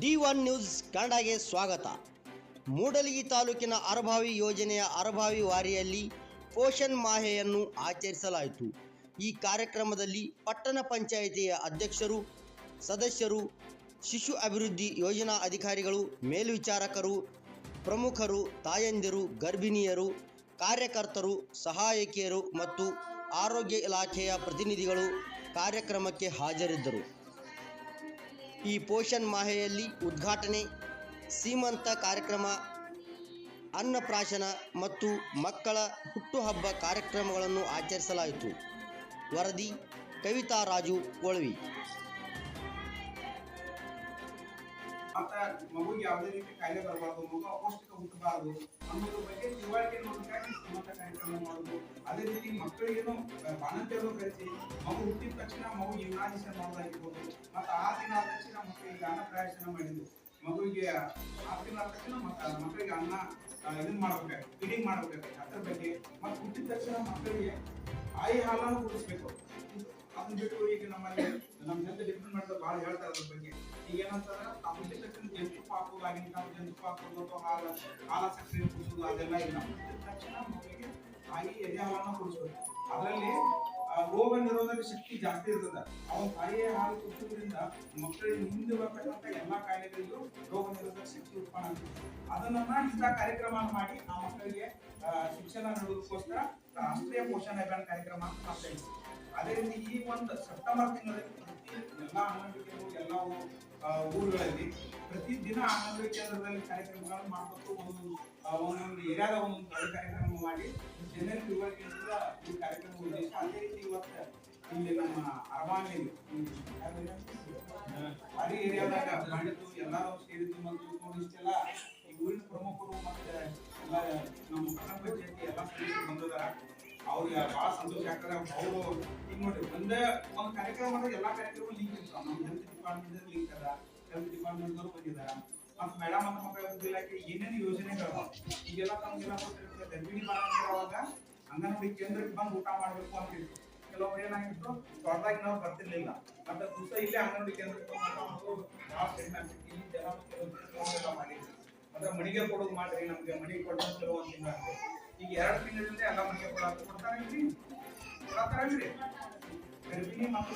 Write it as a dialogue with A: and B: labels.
A: D one news ಕನ್ನಡಗೆ ಸ್ವಾಗತ. ಮೂಡಲಗಿ ತಾಲೂಕಿನ ಅರಭಾವಿ ಯೋಜನೆಯ ಅರಭಾವಿ ವಾರಿಯಲ್ಲಿ ಪೋಷಣ್ ಮಾಹೆಯನ್ನು ಆಚರಿಸಲಾಯಿತು. ಈ ಕಾರ್ಯಕ್ರಮದಲ್ಲಿ ಪಟ್ಟಣ ಪಂಚಾಯಿತಿಯ ಅಧ್ಯಕ್ಷರು, ಸದಸ್ಯರು, ಶಿಶು ಅಭಿವೃದ್ಧಿ ಯೋಜನಾ ಅಧಿಕಾರಿಗಳು, ಮೇಲ್ವಿಚಾರಕರು, ಪ್ರಮುಖರು, ತಾಯಂದಿರು, ಗರ್ಭಿಣಿಯರು, ಕಾರ್ಯಕರ್ತರು, ಸಹಾಯಕಿಯರು ಮತ್ತು ಆರೋಗ್ಯ ಇಲಾಖೆಯ ಪ್ರತಿನಿಧಿಗಳು ಕಾರ್ಯಕ್ರಮಕ್ಕೆ ಹಾಜರಿದ್ದರು. ಈ ಪೋಷಣ್ ಮಾಹೆಯಲ್ಲಿ ಉದ್ಘಾಟನೆ, ಸೀಮಂತ ಕಾರ್ಯಕ್ರಮ, ಅನ್ನಪ್ರಾಶನ ಮತ್ತು ಮಕ್ಕಳ ಹುಟ್ಟುಹಬ್ಬ ಕಾರ್ಯಕ್ರಮಗಳನ್ನು ಆಚರಿಸಲಾಯಿತು. ವರದಿ, ಕವಿತಾ ರಾಜು, ಕೊಳವಿ.
B: ಆತ ಮಗುಗೆ ಯಾವುದೇ ರೀತಿ ಕಾಯಿಲೆ ಬರಬಾರ್ದು, ಮಗು ಅಪೌಷ್ಟಿಕ ಹುಟ್ಟಬಾರದು ಅನ್ನೋದ್ರ ಬಗ್ಗೆ ತಿಳುವಳಿಕೆ ಮೂಲಕ ಕಾರ್ಯಕ್ರಮ ಮಾಡುದು ಅದೇ ರೀತಿ ಮಕ್ಕಳಿಗೇನು ಬಾಣಂತಿಯರು ಕರೆಸಿ ಮಗು ಹುಟ್ಟಿದ ತಕ್ಷಣ ಮಗು ಇಮ್ಯುನೈಸೇಷನ್ ಮಾಡೋದಾಗಿರ್ಬೋದು ಮತ್ತು ಆ ತಿಂಗಳ ತಕ್ಷಣ ಮಕ್ಕಳಿಗೆ ಅನ್ನ ಪ್ರಾಯಶನ ಮಾಡಿದ್ದು. ಮಗುವಿಗೆ ಆರು ತಿಂಗಳ ತಕ್ಷಣ ಮತ್ತು ಮಕ್ಕಳಿಗೆ ಅನ್ನ ಆ, ಇದನ್ನ ಮಾಡ್ಬೇಕು ಫೀಡಿಂಗ್ ಮಾಡ್ಬೇಕು ಅದ್ರ ಬಗ್ಗೆ. ಮತ್ತು ಹುಟ್ಟಿದ ತಕ್ಷಣ ಮಕ್ಕಳಿಗೆ ಆಯಿ ಹಾಲನ್ನು ಕುಡಿಸ್ಬೇಕು. ಅದನ್ನ ಬಿಟ್ಟು ಈಗ ನಮ್ಮಲ್ಲಿ ನಮ್ಮ ಜೊತೆ ಡಿಪೆಂಡ್ ಮಾಡಿದ್ರೆ ಭಾಳ ಹೇಳ್ತಾರೆ ಅದ್ರ ಬಗ್ಗೆ. ಈಗ ಏನಂತಾರೆ ಆ ಹುಟ್ಟಿದ ತಕ್ಷಣ ಜಂತು ಹಾಕೋದು ಆಗಿನ ಹಾಕೋದು ಅಥವಾ ಹಾಲು ಹಾಲ ಸಕ್ಕರೆ ಕುಡಿಸೋದು ಅದೆಲ್ಲ ಇಲ್ಲ. ಹುಟ್ಟಿದ ತಕ್ಷಣ ಹಾಲನ್ನ ಕುಡಿಸ್ಬೇಕು ಅದರಲ್ಲಿ ರೋಗ ನಿರೋಧಕ ಶಕ್ತಿ ಜಾಸ್ತಿ ಇರ್ತದೆ. ಅವನ ತಾಯಿಯ ಹಾಲು ಕುಡಿಸೋದ್ರಿಂದ ಮಕ್ಕಳಿಗೆ ಮುಂದೆ ಬರ್ತಕ್ಕಂಥ ಎಲ್ಲಾ ಕಾಯಿಲೆಗಳಿಗೂ ರೋಗ ನಿರೋಧಕ ಶಕ್ತಿ ಉತ್ಪನ್ನ ಆಗ್ತದೆ. ಅದನ್ನ ಇಂಥ ಕಾರ್ಯಕ್ರಮ ಮಾಡಿ ಆ ಮಕ್ಕಳಿಗೆ ಶಿಕ್ಷಣ ನೀಡೋದಕ್ಕೋಸ್ಕರ ರಾಷ್ಟ್ರೀಯ ಪೋಷಣ ಅಭಿಯಾನ ಕಾರ್ಯಕ್ರಮ ಮಾಡ್ತಾ ಅದೇ ರೀತಿ ಈ ಒಂದು ಸೆಪ್ಟೆಂಬರ್ ತಿಂಗಳಲ್ಲಿ ಪ್ರತಿ ಎಲ್ಲ ಅಂಗನವಾಡಿ ಎಲ್ಲ ಊರುಗಳಲ್ಲಿ ಪ್ರತಿ ದಿನ ಅಂಗನವಾಡಿ ಕೇಂದ್ರದಲ್ಲಿ ಕಾರ್ಯಕ್ರಮಗಳನ್ನು ಮಾಡಬೇಕು ಒಂದೊಂದು ಒಂದೊಂದು ಏರಿಯಾದ ಒಂದೊಂದು ಕಾರ್ಯಕ್ರಮ ಮಾಡಿ ಜನರಿಗೆ ಕಾರ್ಯಕ್ರಮ ಉದ್ದೇಶ ರೀತಿ ಇವತ್ತು ಇಲ್ಲಿ ನಮ್ಮ ಅರಮಾನಿ ಅಡಿ ಏರಿಯಾದಾಗ ಮಾಡಿದ್ದು ಎಲ್ಲರೂ ಸೇರಿದ್ದು ಮತ್ತು ಇಷ್ಟೆಲ್ಲ ಈ ಊರಿನ ಪ್ರಮುಖರು ಮತ್ತೆ ಎಲ್ಲ ನಮ್ಮ ಗ್ರಾಮ ಪಂಚಾಯತಿ ಎಲ್ಲ ಸದಸ್ಯರು ಬಂದಿದಾರ ಅವ್ರಿಗೆ ಬಹಳ ಸಂತೋಷ ಆಗ್ತದೆ ಅವರು ಈಗ ನೋಡಿ, ಒಂದೇ ಒಂದು ಕಾರ್ಯಕ್ರಮ ಮಾಡಿದ್ರೆ ಎಲ್ಲ ಕಾರ್ಯಕ್ರಮ ಲಿಂಕ್ ಇರ್ತಾವ ನಮ್ಮ ಹೆಲ್ತ್ ಡಿಪಾರ್ಟ್ಮೆಂಟ್ ಲಿಂಕ್ ಅದ ಹೆಲ್ತ್ ಡಿಪಾರ್ಟ್ಮೆಂಟ್ ಅವರು ಬಂದಿದ್ದಾರೆ ಮತ್ತೆ ಮೇಡಮ್ ಅಂತ ಮಕ್ಕಳ ಇಲಾಖೆ ಏನೇನು ಯೋಜನೆಗಳು ಈಗೆಲ್ಲ ತಮ್ಗೆಲ್ಲ ಗರ್ಭಿಣಿ ಬಾಲಕರಾವಾಗ ಅಂಗನವಾಡಿ ಕೇಂದ್ರಕ್ಕೆ ಬಂದು ಊಟ ಮಾಡಬೇಕು ಅಂತಿತ್ತು ಕೆಲವೊಬ್ರು ಏನಾಗಿತ್ತು ನಾವು ಬರ್ತಿರ್ಲಿಲ್ಲ. ಮತ್ತೆ ದಿವಸ ಇಲ್ಲೇ ಅಂಗನವಾಡಿ ಕೇಂದ್ರಕ್ಕೆ ಮಾಡಿದ್ರು. ಮತ್ತೆ ಮಣಿಗೆ ಕೊಡೋದು ಮಾಡ್ರಿ, ನಮ್ಗೆ ಮಣಿಗೆ ಕೊಡೋದು ಅಂತ ಹಿಂಗಾಗ್ತದೆ. ಈಗ ಎರಡು ತಿಂಗಳಿಂದ ಎಲ್ಲ ಮನೆಗೆ ಕೊಡೋದು ಕೊಡ್ತಾರ ಇಲ್ರಿ ಕೊಡತಾರ ಇಲ್ರಿ ಗರ್ಭಿಣಿ ಮತ್ತು